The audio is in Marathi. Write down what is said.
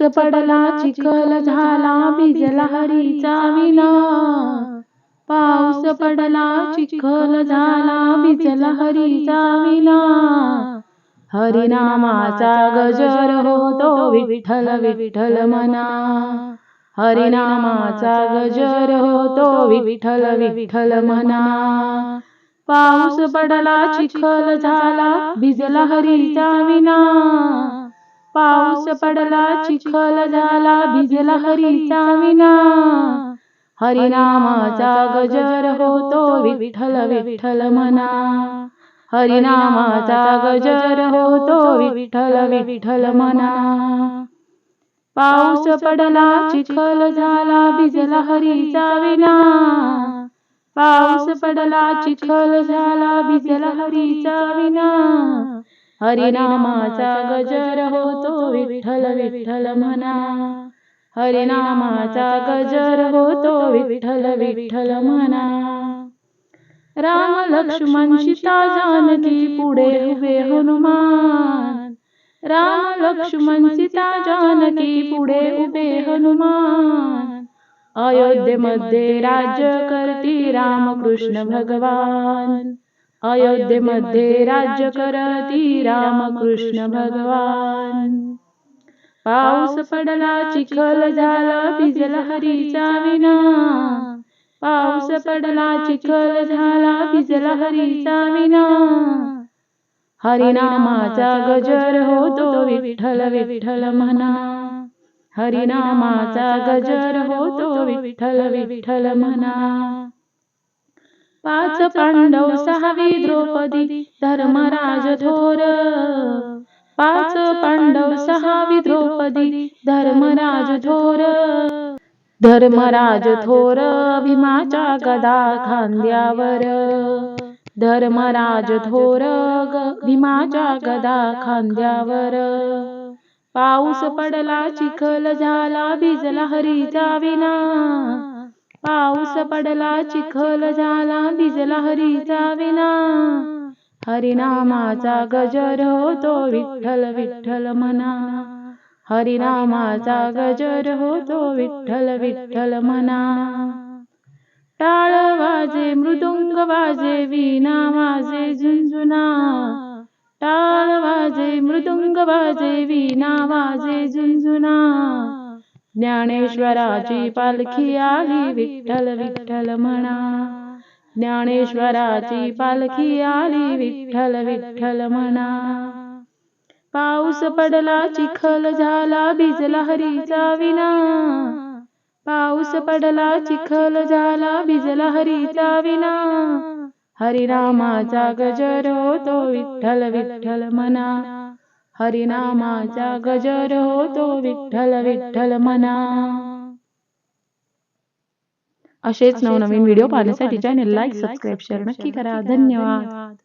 पाऊस पडला चिखल झाला भिजला हरीचा विना पाऊस पडला चिखल झाला भिजला हरीचा विना हरिनामाचा गजर होतो विठ्ठल विठ्ठल मना. हरिनामाचा गजर होतो विठ्ठल विठ्ठल मना. पाऊस पडला चिखल झाला भिजला हरीचा विना पाऊस पडला चिखल झाला भिजला हरीचा विना हरिनामाचा गजर होतो विठ्ठल विठ्ठल मना. हरिनामाचा गजर होतो विठ्ठल विठ्ठल मना. पाऊस पडला चिखल झाला भिजला हरीचा विना पाऊस पडला चिखल झाला भिजला हरीचा विना हरिनामाचा गजर होतो विठ्ठल विठ्ठल म्हणा हरिनामाचा गजर होतो विठ्ठल विठ्ठल म्हणा राम लक्ष्मण सीता जानकी पुढे उभे हनुमान. राम लक्ष्मण सीता जानकी पुढे उभे हनुमान. अयोध्येमध्ये राज्य करती रामकृष्ण भगवान. अयोध्येमध्ये राज्य करती रामकृष्ण भगवान. पाऊस पडला चिखल झाला भिजला हरीचा विना पाऊस पडला चिखल झाला भिजला हरीचा विना हरिनामाचा गजर होतो विठ्ठल विठ्ठल म्हणा. हरिनामाचा गजर होतो विठ्ठल विठ्ठल म्हणा. पाच पांडव सहावी द्रौपदी धर्मराज थोर. पाच पांडव सहावी द्रौपदी धर्मराज थोर. धर्मराज थोर भीमाच्या गदा खांद्यावर. धर्मराज थोर भीमाच्या गदा खांद्यावर. पाऊस पडला चिखल झाला भिजला हरीचा विना पाऊस पडला चिखल झाला भिजला हरीचा विना हरिनामाचा गजर होतो विठ्ठल विठ्ठल म्हणा हरिनामाचा गजर होतो विठ्ठल विठ्ठल म्हणा टाळ वाजे मृदुंग वाजे विना वाजे झुंझुना. टाळ वाजे मृदुंग वाजे विना वाजे झुंझुना. ज्ञानेश्वराची पालखी आली विठ्ठल विठ्ठल म्हणा. ज्ञानेश्वराची पालखी आली विठ्ठल विठ्ठल म्हणा. पाऊस पडला चिखल झाला भिजला हरीचा विना. पाऊस पडला चिखल झाला भिजला हरीचा विना. हरिनामाचा गजर होतो विठ्ठल विठ्ठल म्हणा. हरिनामाचा गजर होतो विठ्ठल विठ्ठल म्हणा असेच नवनवीन व्हिडिओ पाहण्यासाठी चॅनल लाईक सबस्क्राईब शेअर नक्की करा. धन्यवाद.